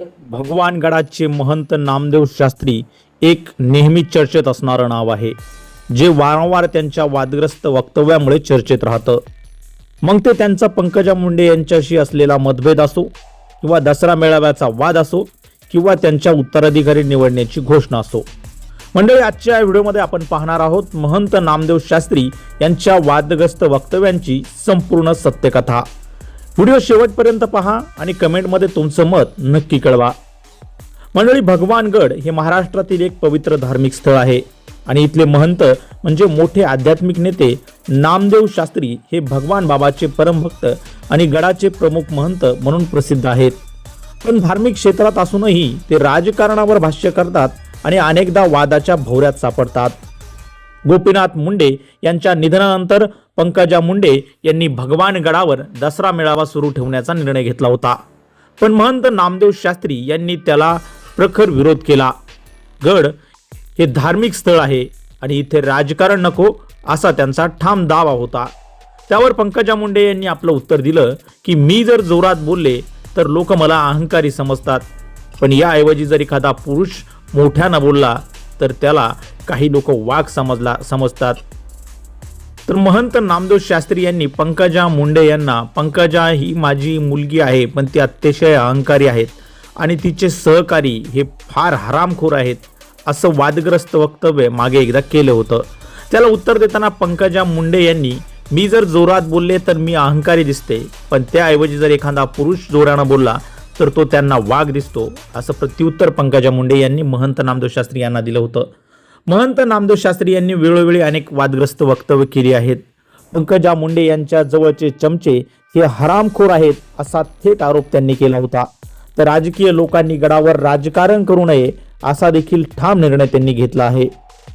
भगवान गडाचे महंत नामदेव शास्त्री एक नेहमी चर्चेत असणारं नाव आहे जे वारंवार त्यांच्या वादग्रस्त वक्तव्यामुळे चर्चेत राहतं. मग ते त्यांचा पंकजा मुंडे यांच्याशी असलेला मतभेद असो किंवा दसरा मेळाव्याचा वाद असो किंवा त्यांच्या उत्तराधिकारी निवडण्याची घोषणा असो. मंडळी आजच्या व्हिडिओमध्ये आपण पाहणार आहोत महंत नामदेव शास्त्री यांच्या वादग्रस्त वक्तव्यांची संपूर्ण सत्यकथा. व्हिडिओ शेवटपर्यंत पहा आणि कमेंटमध्ये तुमचं मत नक्की कळवा. मंडळी भगवानगड हे महाराष्ट्रातील एक पवित्र धार्मिक स्थळ आहे आणि इथले महंत म्हणजे मोठे आध्यात्मिक नेते नामदेव शास्त्री हे भगवान बाबाचे परमभक्त आणि गडाचे प्रमुख महंत म्हणून प्रसिद्ध आहेत. पण धार्मिक क्षेत्रात असूनही ते राजकारणावर भाष्य करतात आणि अनेकदा वादाच्या भोवऱ्यात सापडतात. गोपीनाथ मुंडे यांच्या निधनानंतर पंकजा मुंडे यांनी भगवान गडावर दसरा मेळावा सुरू ठेवण्याचा निर्णय घेतला होता. पण महंत नामदेव शास्त्री यांनी त्याला प्रखर विरोध केला. गड हे धार्मिक स्थळ आहे आणि इथे राजकारण नको असा त्यांचा ठाम दावा होता. त्यावर पंकजा मुंडे यांनी आपलं उत्तर दिलं की मी जर जोरात बोलले तर लोक मला अहंकारी समजतात. पण याऐवजी जर एखादा पुरुष मोठ्यानं बोलला तर त्याला काही लोक वाघ समजला समजतात. तर महंत नामदेव शास्त्री यांनी पंकजा मुंडे यांना पंकजा ही माझी मुलगी आहे पण ती अतिशय अहंकारी आहेत आणि तिचे सहकारी हे फार हरामखोर आहेत असं वादग्रस्त वक्तव्य मागे एकदा केलं होतं. त्याला उत्तर देताना पंकजा मुंडे यांनी मी जर जोरात बोलले तर मी अहंकारी दिसते पण त्याऐवजी जर एखादा पुरुष जोरानं बोलला तर तो त्यांना वाघ दिसतो असं प्रत्युत्तर पंकजा मुंडे यांनी महंत नामदेव शास्त्री यांना दिलं होतं. महंत नामदेव शास्त्री यांनी वेळोवेळी अनेक वादग्रस्त वक्तव्य केली आहेत. पंकजा मुंडे यांच्या जवळचे चमचे हे हरामखोर आहेत असा थेट आरोप त्यांनी केला होता. तर राजकीय लोकांनी गडावर राजकारण करू नये असा देखील ठाम निर्णय त्यांनी घेतला आहे.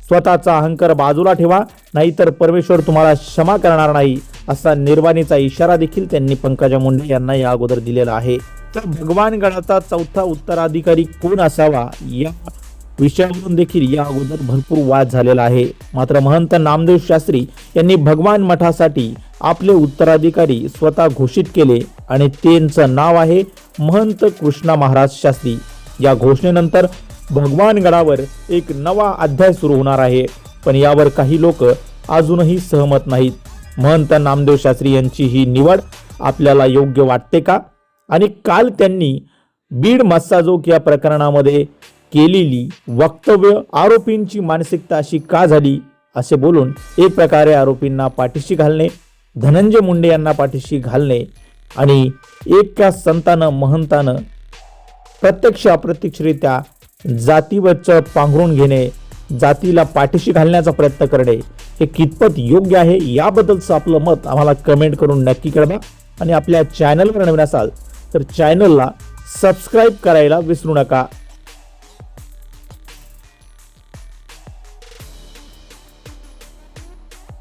स्वतःचा अहंकार बाजूला ठेवा नाहीतर परमेश्वर तुम्हाला क्षमा करणार नाही असा निर्वाणीचा इशारा देखील त्यांनी पंकजा मुंडे यांना या अगोदर दिलेला आहे. तर भगवान गडाचा चौथा उत्तराधिकारी कोण असावा या विषयावरून देखील या अगोदर भरपूर वाद झालेला आहे. मात्र महंत नामदेव शास्त्री यांनी भगवान मठासाठी आपले उत्तराधिकारी स्वतः घोषित केले आणि त्यांचं नाव आहे महंत कृष्णा महाराज शास्त्री. या घोषणेनंतर भगवान गडावर एक नवा अध्याय सुरू होणार आहे. पण यावर काही लोक अजूनही सहमत नाहीत. महंत नामदेव शास्त्री यांची ही निवड आपल्याला योग्य वाटते का? आणि काल त्यांनी बीड मस्साजोग या प्रकरणामध्ये केलेली वक्तव्य आरोपींची मानसिकता अशी का झाली असे बोलून एक प्रकारे आरोपींना पाठीशी घालणे धनंजय मुंडे यांना पाठीशी घालणे आणि एका संतानं महंतानं प्रत्यक्ष अप्रत्यक्षरित्या जातीवरचं पांघरून घेणे जातीला पाठीशी घालण्याचा प्रयत्न करणे हे कितपत योग्य आहे याबद्दलचं आपलं मत आम्हाला कमेंट करून नक्की कळवा आणि आपल्या चॅनलवर नवीन असाल तर चॅनलला सबस्क्राईब करायला विसरू नका.